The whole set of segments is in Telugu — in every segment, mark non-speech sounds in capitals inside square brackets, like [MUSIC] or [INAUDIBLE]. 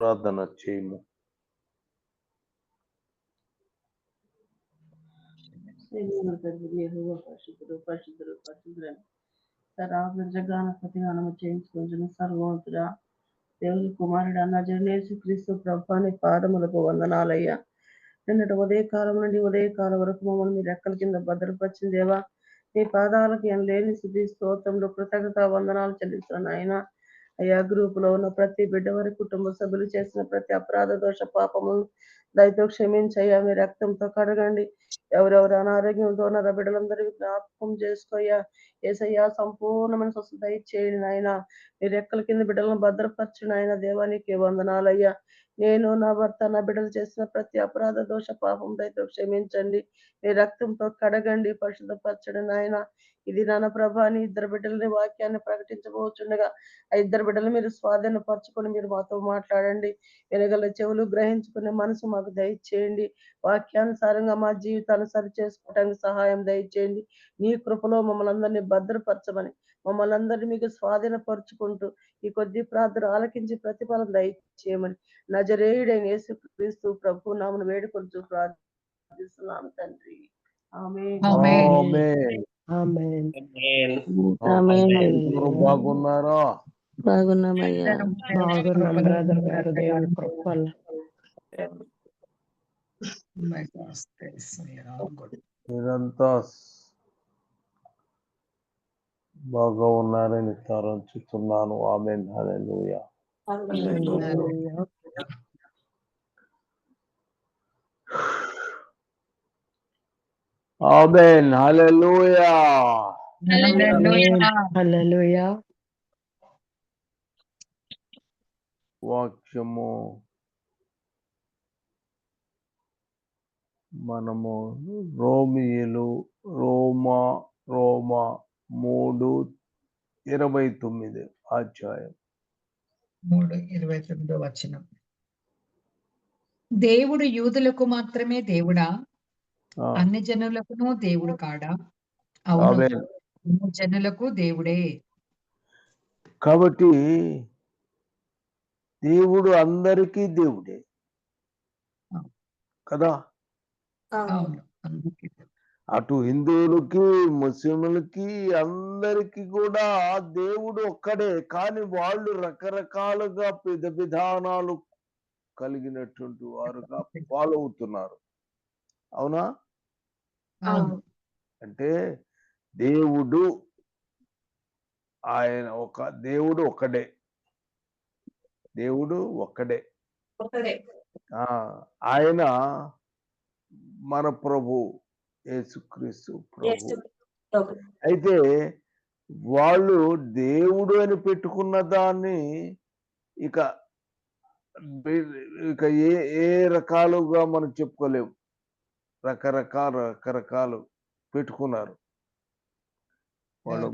ప్రార్థన చేయము. దేవుడి చేయించుకుంటున్న దేవుని కుమారుడు అన్న జనేసు క్రీస్తు ప్రభాని పాదములకు వందనాలయ్యా. నిన్నటి ఉదయ కాలం నుండి ఉదయ కాలం వరకు మమ్మల్ని మీ రెక్కల కింద భద్రపరిచిన దేవా మీ పాదాలకు ఏం లేని శుద్ధి స్తోత్రంలో కృతజ్ఞత వందనాలు చెల్లిస్తున్నాను ఆయన అయ్యా గ్రూపులో ఉన్న ప్రతి బిడ్డ వారి కుటుంబ సభ్యులు చేసిన ప్రతి అపరాధ దోష పాపము దయతో క్షమించయ్యా. మీ రక్తంతో కడగండి. ఎవరెవరు అనారోగ్యంతో ఉన్నారో బిడ్డలందరికీ జ్ఞాపకం చేసుకోయ్యా. ఏసయ్యా సంపూర్ణమైన స్వస్థత దయచేయండి నాయన. మీ రెక్కల కింద బిడ్డలను భద్రపరచండి ఆయన దేవానికి వందనాలయ్యా. నేను నా భర్త నా బిడ్డలు చేసిన ప్రతి అపరాధ దోష పాపం దయతో క్షమించండి. మీ రక్తంతో కడగండి పరిశుద్ధపరచండి నాయన. ఇది నాన్న ప్రభాని ఇద్దరు బిడ్డలని వాక్యాన్ని ప్రకటించబోచుండగా ఆ ఇద్దరు బిడ్డలు మీరు స్వాధీనపరచుకొని మీరు మాతో మాట్లాడండి. వెనగల చెవులు గ్రహించుకునే మనసు మాకు దయచేయండి. వాక్యానుసారంగా మా జీవితం జీవితాన్ని సరి చేసుకోవడానికి సహాయం దయచేయండి. నీ కృపలో మమ్మల్ని అందరినీ భద్రపరచమని మమ్మల్ని అందరినీ మీకు స్వాధీనపరుచుకుంటూ ఈ కొద్ది ప్రార్థన ఆలకించి ప్రతిఫలం దయచేయమని. నజరేయుడైన యేసు క్రీస్తు ప్రభు నామను వేడుకొంచు ప్రార్థిస్తున్నాము తండ్రి. బాగున్నారా? బాగున్నామయ్యా. బాగున్నాం. బ్రదర్ గారు దేవుని కృప వల్ల మీరంతా బాగా ఉన్నారని తరంచుతున్నాను ఆమెన్ హల్లెలూయా హల్లెలూయా. ఆమెన్ హల్లెలూయా హల్లెలూయా వాక్యము మనము రోమియలు రోమా రోమా మూడు ఇరవై తొమ్మిది అధ్యాయం. మూడు ఇరవై తొమ్మిదో వచనం. దేవుడు యూదులకు మాత్రమే దేవుడా? అన్ని జనులకును దేవుడు కాడా? అవును. జనులకు దేవుడే. కాబట్టి దేవుడు అందరికీ దేవుడే. కదా? అటు హిందువులకి ముస్లింలకి అందరికి కూడా దేవుడు ఒక్కడే. కానీ వాళ్ళు రకరకాలుగా విధ విధానాలు కలిగినటువంటి వారుగా [LAUGHS] ఫాలో అవుతున్నారు. అవునా? అవును. అంటే దేవుడు ఆయన ఒక దేవుడు ఒక్కడే. దేవుడు ఒక్కడే. ఆ ఆయన మన ప్రభు యేసుక్రీస్తు ప్రభు. అయితే వాళ్ళు దేవుడు అని పెట్టుకున్న దాన్ని ఇక ఇక ఏ ఏ రకాలుగా మనం చెప్పుకోలేము రకరకాల రకరకాలు పెట్టుకున్నారు. వాళ్ళు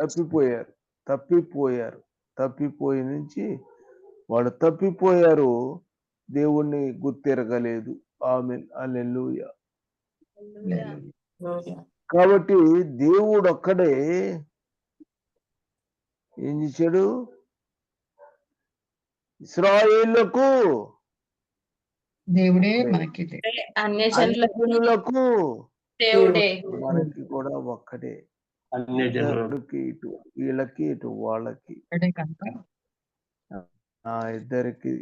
తప్పిపోయారు. తప్పిపోయారు. తప్పిపోయి నుంచి వాళ్ళు తప్పిపోయారు. దేవుణ్ణి గుర్తిరగలేదు. ఆమె అల్లెలుయ కాబట్టి దేవుడు ఒక్కడే ఏం చేశాడు? ఇస్రాయేళ్ళకు దేవుడే మనకి దేవుడు. అన్యజనులకు దేవుడే. మనకి కూడా ఒక్కడే. ఇద్దరికి ఇటు వీళ్ళకి ఇటు వాళ్ళకి. ఇద్దరికి.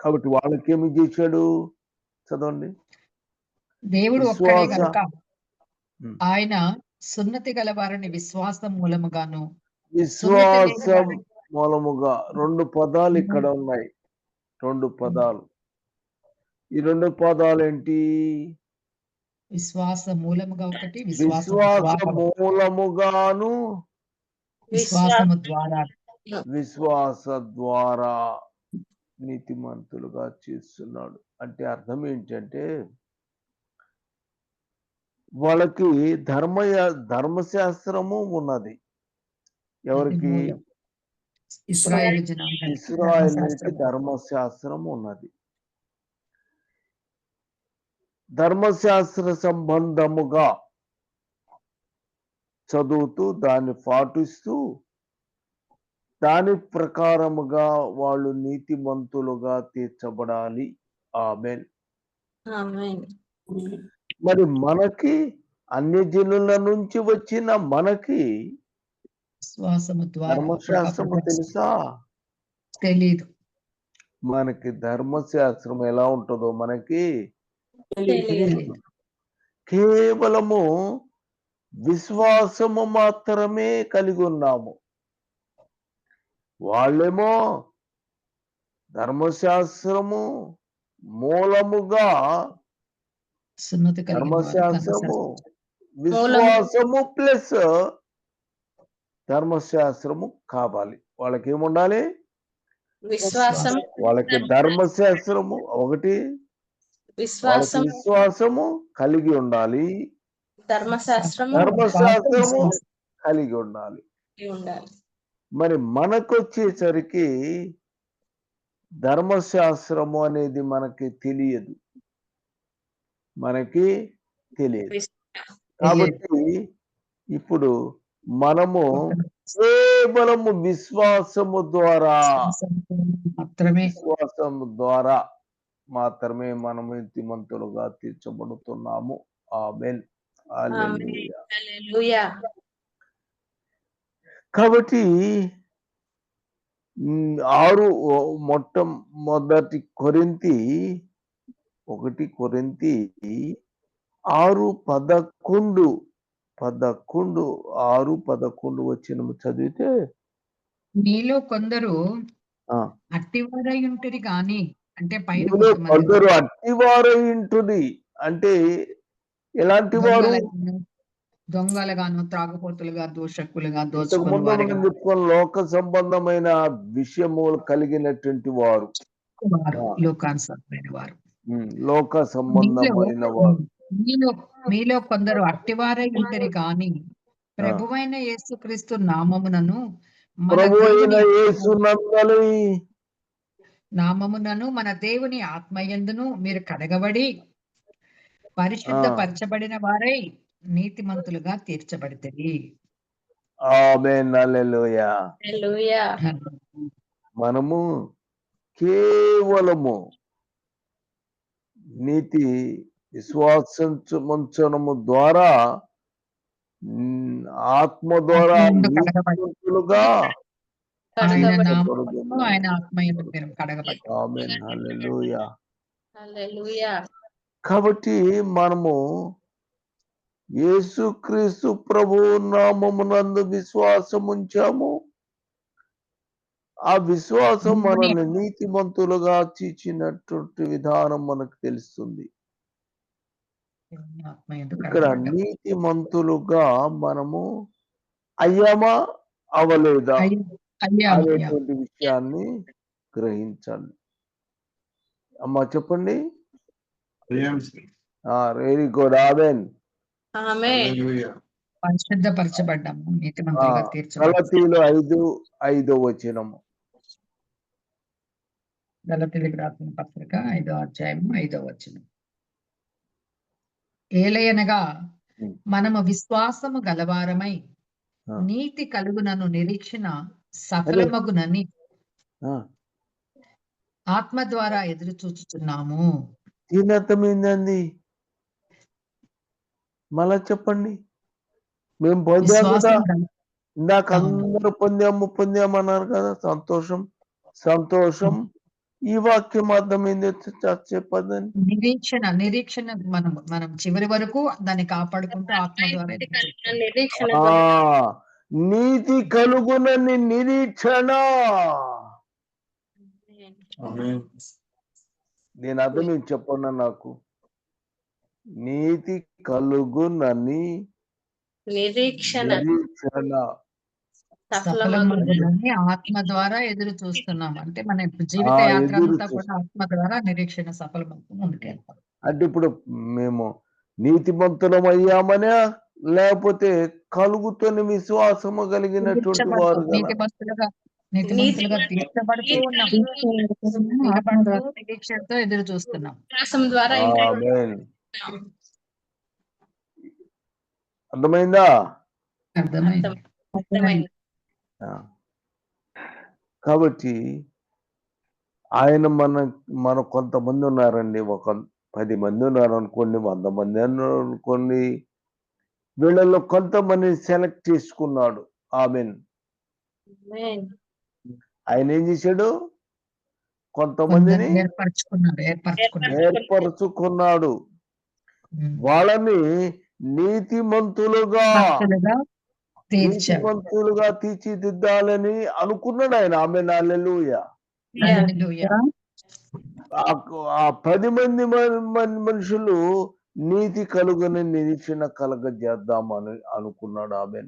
కాబట్టి వాళ్ళకి ఏమి చేశాడు? చదవండి. దేవుడు ఒక్కడే కనుక. ఆయన సున్నతి గల వారిని విశ్వాసం మూలముగాను విశ్వాసం మూలముగా రెండు పదాలు ఇక్కడ ఉన్నాయి. రెండు పదాలు. ఈ రెండు పదాలు ఏంటి విశ్వాస మూలముగా ఒకటి విశ్వాస మూలముగాను విశ్వాసము ద్వారా. విశ్వాస ద్వారా. నీతిమంతులుగా చేస్తున్నాడు. అంటే అర్థం ఏంటంటే వాళ్ళకి ధర్మ ధర్మశాస్త్రము ఉన్నది. ఎవరికి? ఇస్రాయల్కి ధర్మశాస్త్రము. ధర్మశాస్త్రం ఉన్నది. ధర్మశాస్త్ర సంబంధముగా చదువుతూ దాన్ని పాటిస్తూ దాని ప్రకారముగా వాళ్ళు నీతిమంతులుగా తీర్చబడాలి. ఆమెన్. ఆమేన్. మరి మనకి అన్యజనుల నుంచి వచ్చిన మనకి విశ్వాసము ద్వారా ధర్మశాస్త్రము తెలుసా? తెలీదు. మనకి ధర్మశాస్త్రం ఎలా ఉంటుందో మనకి కేవలము విశ్వాసము మాత్రమే కలిగి ఉన్నాము. వాళ్ళేమో ధర్మశాస్త్రము మూలముగా ధర్మశాస్త్రము ధర్మశాస్త్రం. విశ్వాసము ప్లస్ ధర్మశాస్త్రము కావాలి. వాళ్ళకి ఏముండాలి విశ్వాసం. వాళ్ళకి ధర్మశాస్త్రము ఒకటి విశ్వాసం. విశ్వాసము కలిగి ఉండాలి. ధర్మశాస్త్రం ధర్మశాస్త్రము కలిగి ఉండాలి. ఉండాలి. మరి మనకొచ్చేసరికి ధర్మశాస్త్రము అనేది మనకి తెలియదు. మనకి తెలియదు. కాబట్టి ఇప్పుడు మనము కేవలము విశ్వాసము ద్వారా విశ్వాసము ద్వారా మాత్రమే మనము ఇంతిమంతులుగా తీర్చబడుతున్నాము. ఆమెన్. కాబట్టి ఆరు ఓ- మొట్టమొదటి కొరింతి ఒకటి కొరింతి ఆరు పదకొండు పదకొండు ఆరు పదకొండు వచ్చిన చదివితే మీలో కొందరు. అట్టివారై ఉంటది కానీ అంటే పైన కొందరు అట్టివారు అంటే ఎలాంటి వారు? దొంగలుగాను, త్రాగుపోతులుగా దూషకులుగా దోచుకుని చెప్పుకున్న లోక సంబంధమైన విషయములు కలిగినటువంటి వారు. లోకానుసరమైన లోక సంబంధమైన వారు. మీలో మీలో కొందరు అట్టివారై ఉంటరి కానీ ప్రభువైన యేసుక్రీస్తు నామమునను అయిన దేవుని యేసునందలి నామమునను మన దేవుని ఆత్మయందును మీరు కడగబడి పరిశుద్ధపరచబడిన వారై నీతిమంతులుగా తీర్చబడితే ఆమేన్. హల్లెలూయా. హల్లెలూయా. మనము కేవలము నీతి విశ్వాసంచము ద్వారా ఆత్మ ద్వారా కాబట్టి మనము యేసుక్రీస్తు ప్రభు నామమునందు విశ్వాసం ఉంచాము ఆ విశ్వాసం మనల్ని నీతిమంతులుగా తీర్చినటువంటి విధానం మనకు తెలుస్తుంది. ఇక్కడ. నీతిమంతులుగా మనము అయ్యామా? అవలేదా? అయ్యా- అయ్యాము, అయ్యాము. అనేటువంటి విషయాన్ని గ్రహించాలి అమ్మా చెప్పండి. వెరీ గుడ్ ఆమెన్ పరిశుద్ధపరచబడ్డాము. నీతిమంతులుగా ఐదు ఐదో వచనము. గలతీలకు రాసిన పత్రిక ఐదో అధ్యాయము ఐదో వచనం. ఏలయనగా. మనము విశ్వాసము గలవారమై. నీతి కలుగునను నిరీక్షణ సఫలమగునని ఆ, ఆత్మ ద్వారా ఎదురు చూచుచున్నాము దీని అర్థం ఏందండి? మళ్ళా చెప్పండి. మేము పొందాం కదా. ఇందాక. అందరూ పొందాము పొందాము అన్నారు కదా. సంతోషం సంతోషం. ఈ వాక్యం అర్థం ఏంది చెప్పదండి నిరీక్షణ నిరీక్షణ మనం మనం చివరి వరకు దాన్ని కాపాడుకుంటూ ఆత్మ ద్వారా ఎదురు చూస్తాం. నిరీక్షణ ఆ నీతి కలుగునని నిరీక్షణ. నేను అర్థం చెప్పండి నాకు? నీతి కలుగునని నిరీక్షణ. ఆత్మ ద్వారా ఎదురు చూస్తున్నాం. అంటే మన జీవిత యాత్ర అంతా కూడా ఆత్మ ద్వారా నిరీక్షణ సఫలమవుతూ ముందుకెళ్తాం. అంటే ఇప్పుడు మేము నీతిమంతులం అయ్యామనే లేకపోతే కలుగుతున్న విశ్వాసము కలిగినటువంటి వారు నిరీక్షణతో ఎదురు చూస్తున్నాం. ద్వారా. అర్థమైందా అర్థమైంది అర్థమైంది. ఆ. కాబట్టి ఆయన మన మన కొంతమంది ఉన్నారండి ఒక పది మంది ఉన్నారు అనుకోండి వంద మంది ఉన్నారు అనుకోండి వీళ్ళలో కొంతమంది సెలెక్ట్ చేసుకున్నాడు ఆమెన్. ఆయన ఏం చేశాడు కొంతమందిని ఏర్పరచుకున్నాడు. వాళ్ళని నీతిమంతులుగా నీతిమంతులుగా తీర్చిదిద్దాలని అనుకున్నాడు ఆయన. ఆమె నాలెలుయ. ఆ పది మంది మన- మన- మనుషులు నీతి కలుగని నిరీక్షణ కలగ చేద్దామని అనుకున్నాడు ఆమె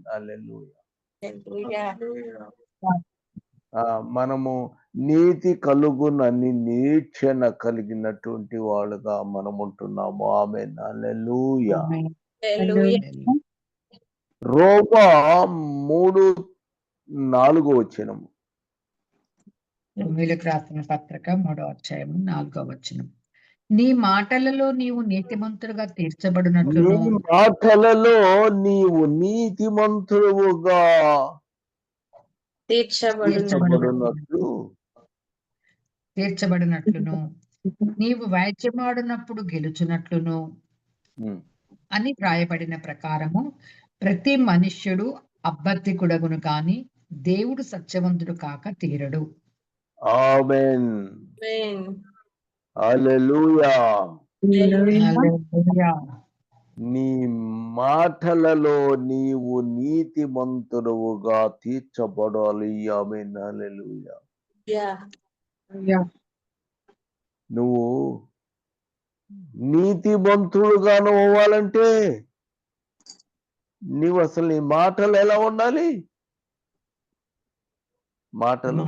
మనము నీతి కలుగునని నిరీక్షణ కలిగినటువంటి వాళ్ళుగా మనం ఉంటున్నాము. ఆమె. రోమా మూడు నాలుగు వచ్చినము రోమీయులకు రాసిన పత్రిక మూడో అధ్యాయం నాలుగో వచనం. నీ మాటలలో నీవు నీతిమంతులుగా తీర్చబడినట్లును. నీ మాటలలో నీవు నీతిమంతుడుగా తీర్చబడును తీర్చబడినట్లు. తీర్చబడినట్లును [LAUGHS] నీవు వాయిద్యమాడినప్పుడు గెలుచున్నట్లును ఉమ్, అని వ్రాయబడిన ప్రకారము ప్రతి మనుష్యుడు అబద్ధికుడగును కాని దేవుడు సత్యవంతుడు కాక తీరడు. ఆమేన్. Amen. హల్లెలూయా. హల్లెలూయా. నీ మాటలలో నీవు నీతిమంతుడుగా తీర్చబడాలి. ఆమేన్. హల్లెలూయా. Yeah. నువ్వు నీతిమంతుడుగాను అవ్వాలంటే నీవు అసలు నీ మాటలు ఎలా ఉండాలి? మాటలు.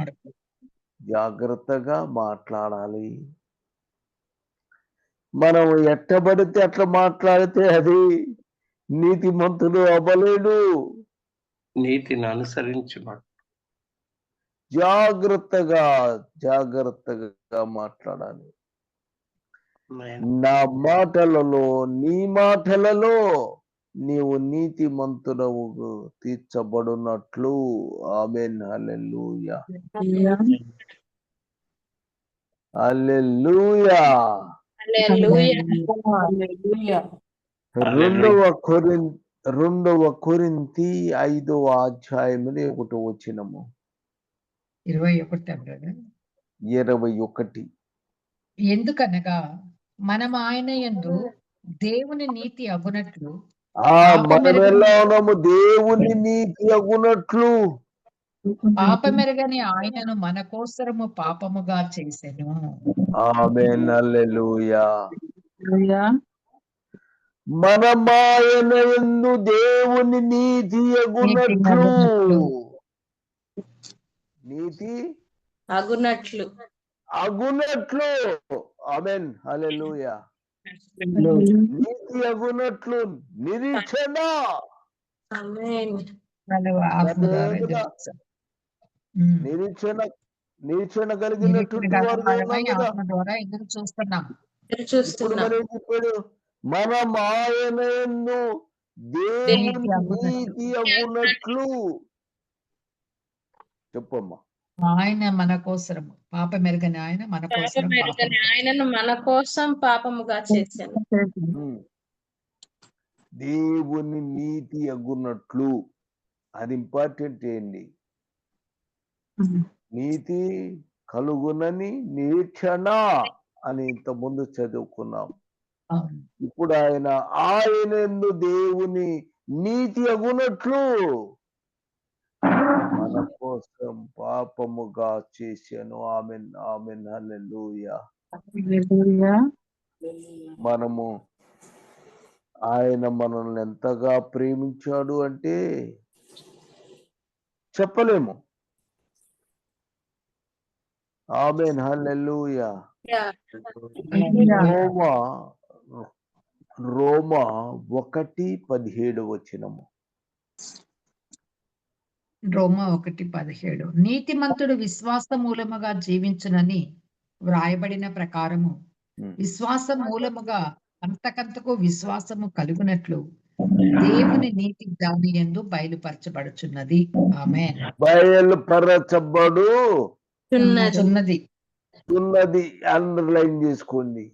జాగ్రత్తగా మాట్లాడాలి. మనం ఎట్టబడితే అట్లా మాట్లాడితే అది నీతిమంతుడు అవ్వలేడు. నీతిని అనుసరించి మాట. జాగ్రత్తగా జాగ్రత్తగా మాట్లాడాలి. నా మాటలలో నీ మాటలలో నీవు తీర్చబడినట్లు. ఆమెన్. హల్లెలూయా. హల్లెలూయా. Hallelujah. రెండవ కొరిన్ రెండవ కొరింతి ఐదవ అధ్యాయముది ఒకటి వచ్చినము. ఇరవై ఒకటి ఇరవై ఒకటి. ఎందుకనగా మనం ఆయన యందు దేవుని నీతి అగునట్లు ఆ ఉన్నాము దేవుని నీతి అగునట్లు. పాపమెరగని ఆయనను మన కోసరము పాపముగా చేసెను. Amen hallelujah. మనమాయన ఎందు దేవుని నీతి అగునట్లు. నీతి అగునట్లు. అగునట్లు. ఆమెన్. హల్లెలూయా. నీతి అగునట్లు. నిరీక్షణ. నిరీక్షణ నిరీక్షణ కలిగినటువంటి ద్వారా ఎదురు చూస్తున్నాం. ఇప్పుడు మనం ఆయన దేవుని నీతి అగునట్లు. చెప్పమ్మా. ఆయన మన కోసరము. పాప మెరుగని ఆయన మన పాపము. ఆయనను మన కోసం పాపముగా చేశాను. దేవుని నీతి అగునట్లు అది ఇంపార్టెంట్ ఏంటి నీతి కలుగునని నిరీక్షణ అని ఇంత ముందు చదువుకున్నాం. ఇప్పుడు ఆయన ఆయన దేవుని నీతి అగునట్లు మన కోసం పాపముగా చేశాను. Amen amen hallelujah. మనము ఆయన మనల్ని ఎంతగా ప్రేమించాడు అంటే చెప్పలేము. Amen hallelujah. రోమా రోమా ఒకటి పదిహేడు వచ్చినము రోమా ఒకటి పదిహేడు. నీతిమంతుడు విశ్వాస మూలముగా జీవించునని వ్రాయబడిన ప్రకారము ఉమ్. విశ్వాస మూలముగా అంతకంతకు విశ్వాసము కలుగునట్లు దేవుని నీతి దాని ఎందు బయలుపరచబడుచున్నది. ఆమె బయలుపరచబడు. ఉన్నది ఉన్నది ఉన్నది అండర్లైన్ చేసుకోండి.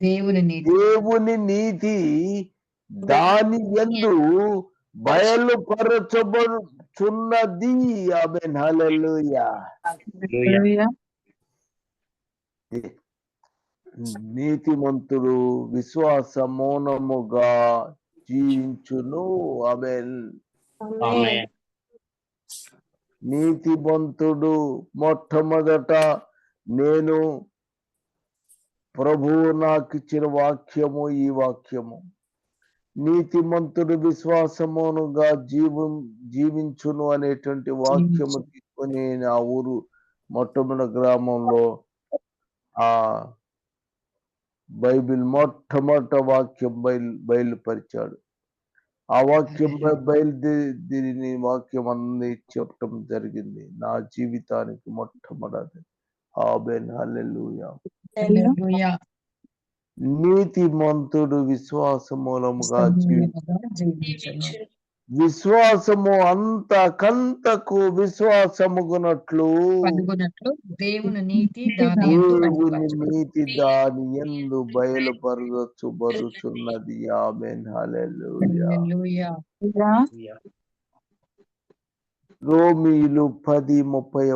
దేవుని నీతి. దేవుని నీతి దాని ఎందు బయలుపరచబడుచున్నది ఆమె హల్లెలూయా. నీతిమంతుడు విశ్వాస మౌనముగా జీవించును. ఆమె ఆమేన్. నీతిమంతుడు మొట్టమొదట నేను ప్రభువు నాకు ఇచ్చిన వాక్యము ఈ వాక్యము. నీతిమంతుడు విశ్వాసమునుగా జీవం జీవించును అనేటువంటి వాక్యము తీసుకొని ఆ ఊరు మొట్టమొదటి గ్రామంలో ఆ బైబిల్ మొట్టమొదట వాక్యం బయలు బయలుపరిచాడు. ఆ వాక్యం బయలుదేరిని వాక్యం అన్ని చెప్పటం జరిగింది. నా జీవితానికి మొట్టమొదటి ఆబెన్ హల్లెలూయా. హల్లెలూయా. నీతిమంతుడు విశ్వాస మూలముగా జీవించును. విశ్వాసము అంతకంతకు విశ్వాసముగునట్లు దేవుని నీతి దాని. నీతి ఎందు బయలుపరచు బరుచున్నది ఆమెన్ హల్లెలూయా హల్లెలూయా. రోమీలు పది ముప్పై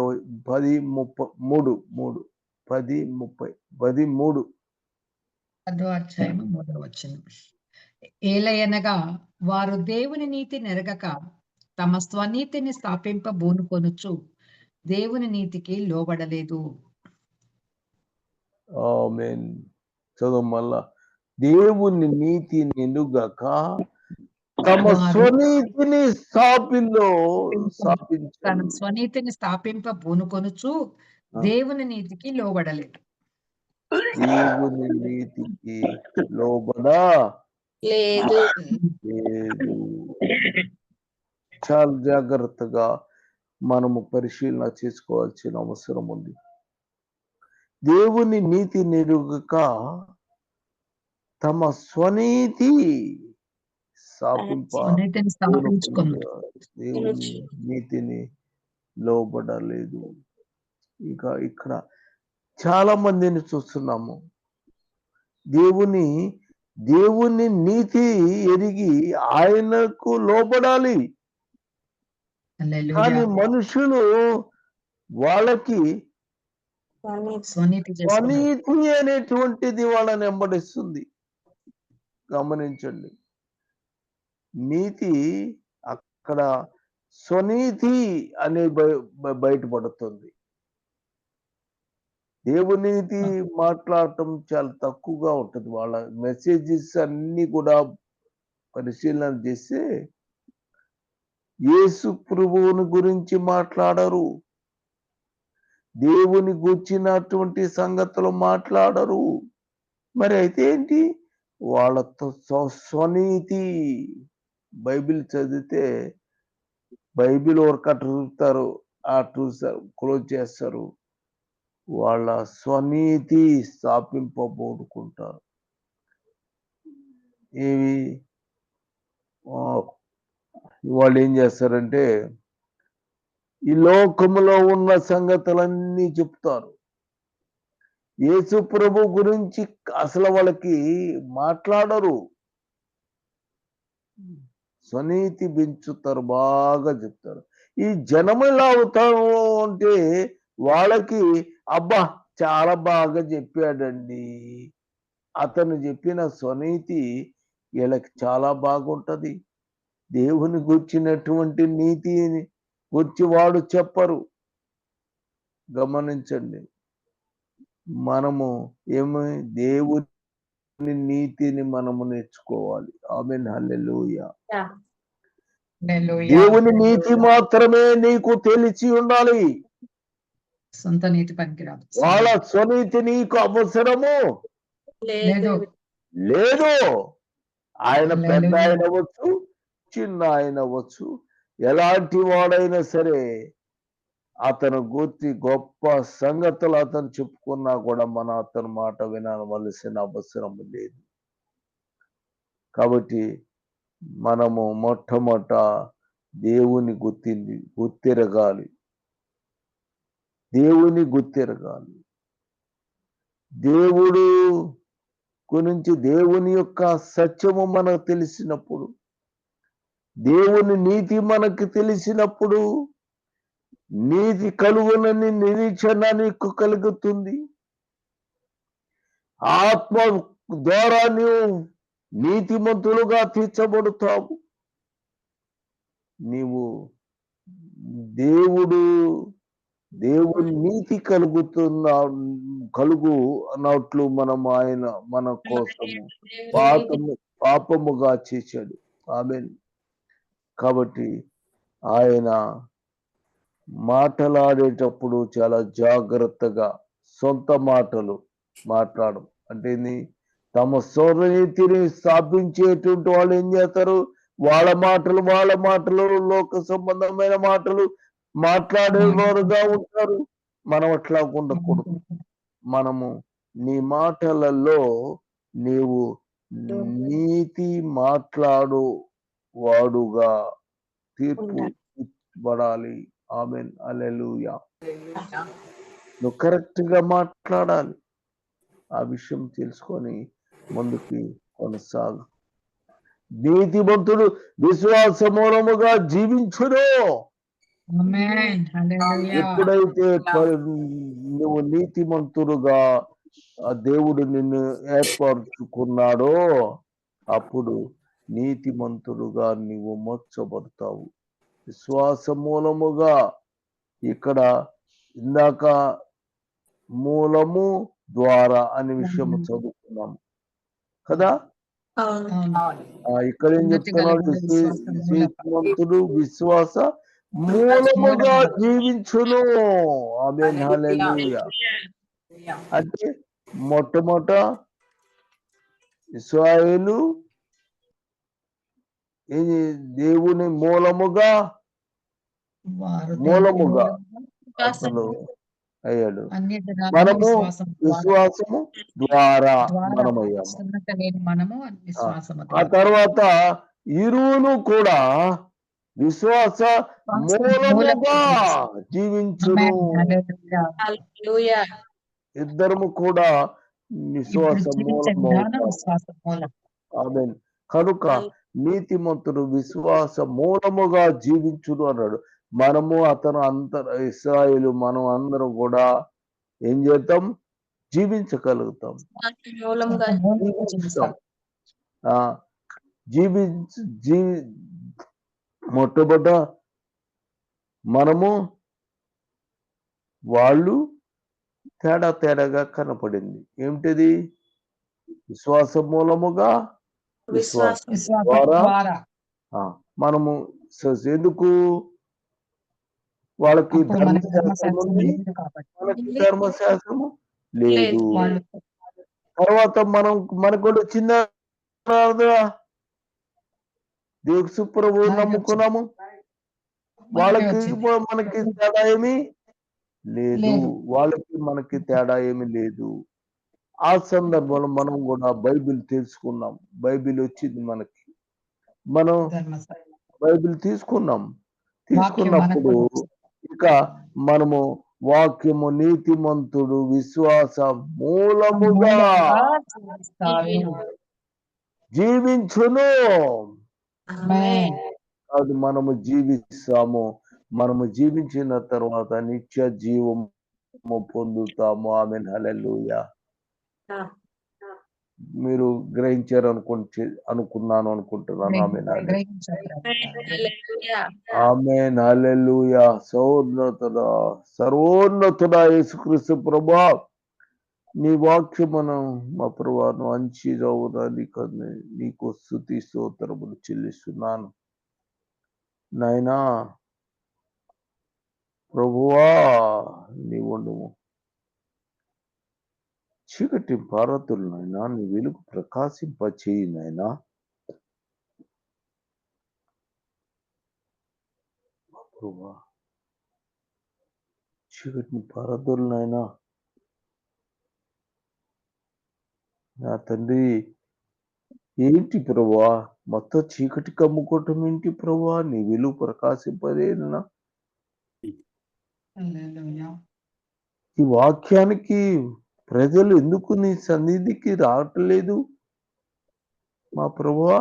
పది ముప్పై మూడు మూడు పది ముప్పై పది మూడు పదో అధ్యాయము మూడవ వచనం. ఏలయనగా వారు దేవుని నీతి నెరగక తమ స్వనీతిని స్థాపింప బూనుకొనుచు దేవుని నీతికి లోబడలేదు. ఆమెన్. చదువు మళ్ళా. దేవుని నీతి నిలుగక తమ స్వనీతిని స్థాపిలో తన స్వనీతిని స్థాపింప బూనుకొనుచు. దేవుని నీతికి లోబడలేదు. దేవుని నీతికి లోబడా? లేదు. లేదు చాలా జాగ్రత్తగా మనము పరిశీలన చేసుకోవాల్సిన అవసరం ఉంది. దేవుని నీతి నిరుగక తమ స్వనీతి స్థాపింప దేవుని నీతిని లోబడలేదు. ఇక ఇక్కడ చాలా మందిని చూస్తున్నాము. దేవుని దేవుని నీతి ఎరిగి ఆయనకు లోబడాలి. హల్లెలూయా. కానీ మనుషులు వాళ్ళకి స్వనీతి అనేటువంటిది వాళ్ళని వెంబడిస్తుంది. గమనించండి. నీతి అక్కడ స్వనీతి అనే బయటపడుతుంది. దేవునీతి మాట్లాడటం చాలా తక్కువగా ఉంటుంది. వాళ్ళ మెసేజెస్ అన్ని కూడా పరిశీలన చేస్తే యేసు ప్రభువుని గురించి మాట్లాడరు. దేవుని గుర్చినటువంటి సంగతులు మాట్లాడరు. మరి అయితే ఏంటి? వాళ్ళతో స్వ- స్వనీతి బైబిల్ చదివితే బైబిల్ ఒక చూస్తారు ఆ చూస్తారు క్లోజ్ చేస్తారు. వాళ్ళ స్వనీతి స్థాపింపబోడుకుంటారు ఏవి? వాళ్ళు ఏం చేస్తారంటే ఈ లోకములో ఉన్న సంగతులన్నీ చెప్తారు. యేసు ప్రభు గురించి అసలు వాళ్ళకి మాట్లాడరు. స్వనీతి పెంచుతారు బాగా చెప్తారు. ఈ జనం ఎలా అవుతారు అంటే వాళ్ళకి అబ్బా చాలా బాగా చెప్పాడండి. అతను చెప్పిన స్వనీతి వీళ్ళకి చాలా బాగుంటది. దేవుని గుర్చినటువంటి నీతిని గుర్చి వాడు చెప్పరు. గమనించండి. మనము ఏమి దేవుని నీతిని మనము నేర్చుకోవాలి. ఆమె హల్లెలూయా. హల్లెలూయా. దేవుని నీతి మాత్రమే నీకు తెలిసి ఉండాలి. సొంత నీతి పనికిరాదు. వాళ్ళ స్వనీతి నీకు అవసరము. లేదు. లేదు. ఆయన పెద్ద. ఆయన అవ్వచ్చు చిన్న ఆయన అవ్వచ్చు ఎలాంటి వాడైనా సరే అతను గుర్తి గొప్ప సంగతులు అతను చెప్పుకున్నా కూడా మన అతని మాట వినవలసిన అవసరం లేదు. కాబట్టి మనము మొట్టమొదట దేవుని గుర్తింది గుర్తిరగాలి. దేవుని గుర్తెరగాలి. దేవుడు గురించి దేవుని యొక్క సత్యము మనకు తెలిసినప్పుడు దేవుని నీతి మనకు తెలిసినప్పుడు నీతి కలుగునని నిరీక్షణ నీకు కలుగుతుంది. ఆత్మ ద్వారా నీవు నీతిమంతులుగా తీర్చబడుతావు. నీవు దేవుడు దేవుని నీతి కలుగుతున్న కలుగు అన్నట్లు మనం ఆయన మన కోసము పాపము పాపముగా చేశాడు. ఆమె కాబట్టి ఆయన మాటలాడేటప్పుడు చాలా జాగ్రత్తగా సొంత మాటలు మాట్లాడడం అంటే? తమ స్వరనీతిని స్థాపించేటువంటి వాళ్ళు ఏం చేస్తారు? వాళ్ళ మాటలు వాళ్ళ మాటలు లోక సంబంధమైన మాటలు మాట్లాడేవారుగా ఉంటారు. మనం అట్లా ఉండకూడదు. మనము నీ మాటలలో నీవు నీతి మాట్లాడు వాడుగా. తీర్పు ఇవ్వబడాలి. ఆమెన్. అలెలుయా నువ్వు కరెక్ట్గా మాట్లాడాలి. ఆ విషయం తెలుసుకొని ముందుకి కొనసాగు. నీతిమంతుడు విశ్వాస మూలముగా జీవించును. ఆమేన్ హల్లెలూయా ఎప్పుడైతే నువ్వు నీతిమంతుడుగా దేవుడు నిన్ను ఏర్పరచుకున్నాడో అప్పుడు నీతిమంతుడుగా నీవు మోక్షపడతావు. విశ్వాస మూలముగా ఇక్కడ ఇందాక మూలము ద్వారా అనే విషయం చదువుకున్నాం. కదా? ఇక్కడ ఏం చెప్తున్నాడు? విశ్వాస మూలముగా జీవించును. ఆమె అంటే మొట్టమొదట ఇస్రాయేలు ఇది దేవుని మూలముగా మూలముగా అసలు అయ్యాడు. మనము విశ్వాసం ద్వారా. విశ్వాసము ద్వారా మనమయ్యాము. ఆ తర్వాత ఇరువును కూడా విశ్వాస మూలముగా జీవించును. హల్లెలూయా ఇద్దరము కూడా విశ్వాస మూలము. మూలం. కనుక నీతిమంతుడు విశ్వాస మూలముగా జీవించును అన్నాడు. మనము అతను అంతర ఇస్రాయేలు మనం అందరం కూడా ఏం చేద్దాం? జీవించగలుగుతాం. జీవించ జీవి మొట్టమొదట మనము వాళ్ళు తేడా తేడాగా కనపడింది. ఏమిటిది? విశ్వాస మూలముగా ద్వారా మనము ఎందుకు? వాళ్ళకి ధర్మశాస్త్రం ఉంది మనకి ధర్మశాస్త్రము లేదు తర్వాత మనం మనకు కూడా చిన్న దేవసు ప్రభు మనకి నమ్ముకున్నాము వాళ్ళకి. మనకి తేడా ఏమి? లేదు. వాళ్ళకి మనకి తేడా ఏమి లేదు. ఆ సందర్భంలో మనం కూడా బైబిల్ తెలుసుకున్నాం. బైబిల్ వచ్చింది మనకి. మనం బైబిల్ తీసుకున్నాం. తీసుకున్నప్పుడు ఇక మనము వాక్యము నీతిమంతుడు విశ్వాస మూలముగా. జీవించును. ఆమేన్. అది మనము జీవిస్తాము. మనము జీవించిన తర్వాత నిత్య జీవము పొందుతాము. ఆమె హల్లెలూయా మీరు గ్రహించారు అనుకుంటే అనుకున్నాను అనుకుంటున్నాను. ఆమె గ్రహించారు. హల్లెలూయా ఆమె హల్లెలూయా సర్వోన్నతుడ సర్వోన్నతుడ యేసుక్రీస్తు ప్రభా. నీ వాక్యమును మా ప్రభాను అంచిరవుడానికి నీకు నీకు స్థుతి స్తోత్రములు చెల్లిస్తున్నాను. నాయనా ప్రభువా నీవు చీకటి పారతులు నాయనా నీ వెలుగు ప్రకాశింపచేయి నాయనా. ప్రభువా చీకటిని పారదోలు నాయనా. నా తండ్రి ఏంటి ప్రభువా? మొత్తం చీకటి కమ్ముకోవటం ఏంటి ప్రభువా? నీ వెలుగు ప్రకాశింపదేనా. ఈ వాక్యానికి ప్రజలు ఎందుకు నీ సన్నిధికి రావట్లేదు? మా ప్రభువా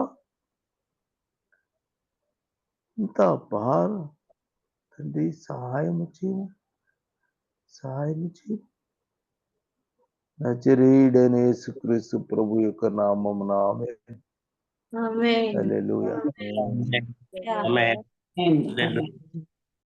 ఇంత బాధ తండ్రి సహాయం చేయము సహాయం చేయము నజరేయుడైన యేసుక్రీస్తు ప్రభు యొక్క నామమున ఆమేన్ హల్లెలూయా ఆమేన్. ఆమేన్. హల్లెలూయా.